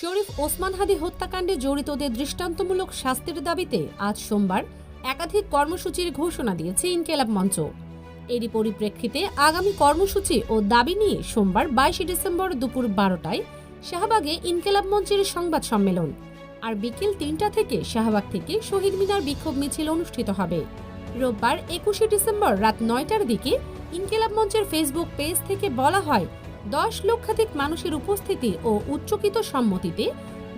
শরীফ ওসমান হাদি হত্যাকাণ্ডে জড়িতদের দৃষ্টান্তমূলক শাস্তির দাবিতে আজ সোমবার একাধিক কর্মসূচির ঘোষণা দিয়েছে ইনকেলাব মঞ্চ। এরই পরিপ্রেক্ষিতে আগামী কর্মসূচি ও দাবি নিয়ে সোমবার বাইশে ডিসেম্বর দুপুর বারোটায় শাহবাগে ইনকেলাব মঞ্চের সংবাদ সম্মেলন। আর বিকেল তিনটা থেকে শাহবাগ থেকে শহীদ মিনার বিক্ষোভ মিছিল অনুষ্ঠিত হবে। রোববার একুশে ডিসেম্বর রাত নয়টার দিকে ইনকেলাব মঞ্চের ফেসবুক পেজ থেকে বলা হয় দশ লক্ষাধিক মানুষের উপস্থিতি ও উচ্চকিত সম্মতিতে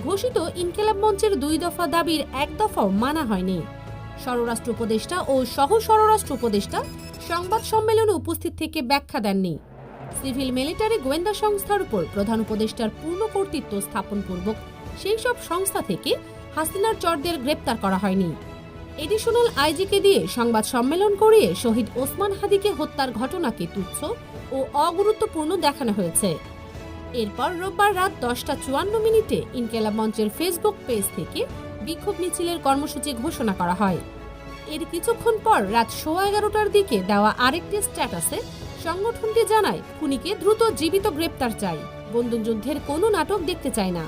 ঘোষিত ইনকেলাব মঞ্চের দুই দফা দাবির এক দফাও মানা হয়নি। স্বরাষ্ট্র উপদেষ্টা ও সহ স্বরাষ্ট্র উপদেষ্টা সংবাদ সম্মেলনে উপস্থিত থেকে ব্যাখ্যা দেননি। সিভিল মিলিটারি গোয়েন্দা সংস্থার উপর প্রধান উপদেষ্টার পূর্ণ কর্তৃত্ব স্থাপনপূর্বক সেই সব সংস্থা থেকে হাসিনার চরদের গ্রেপ্তার করা হয়নি। এডিশনাল আইজিকে দিয়ে সংবাদ সম্মেলন করিয়ে শহীদ ওসমান হাদিকে হত্যার ঘটনাকে তুচ্ছ ও অগুরুত্বপূর্ণ দেখানো হয়েছে। এরপর রোববার রাত দশটা চুয়ান্ন মিনিটে ইনকেলাব মঞ্চের ফেসবুক পেজ থেকে বিক্ষোভ মিছিলের কর্মসূচি ঘোষণা করা হয়। এর কিছুক্ষণ পর রাত সোয়া এগারোটার দিকে দেওয়া আরেকটি স্ট্যাটাসে সংগঠনটি জানায়, খুনিকে দ্রুত জীবিত গ্রেপ্তার চাই। বন্দুকযুদ্ধের কোনো নাটক দেখতে চায় না।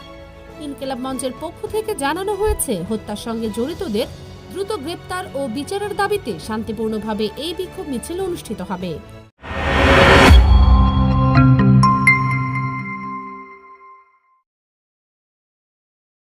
ইনকেলাব মঞ্চের পক্ষ থেকে জানানো হয়েছে, হত্যার সঙ্গে জড়িতদের দ্রুত গ্রেপ্তার ও বিচারের দাবিতে শান্তিপূর্ণভাবে এই বিক্ষোভ মিছিল অনুষ্ঠিত হবে।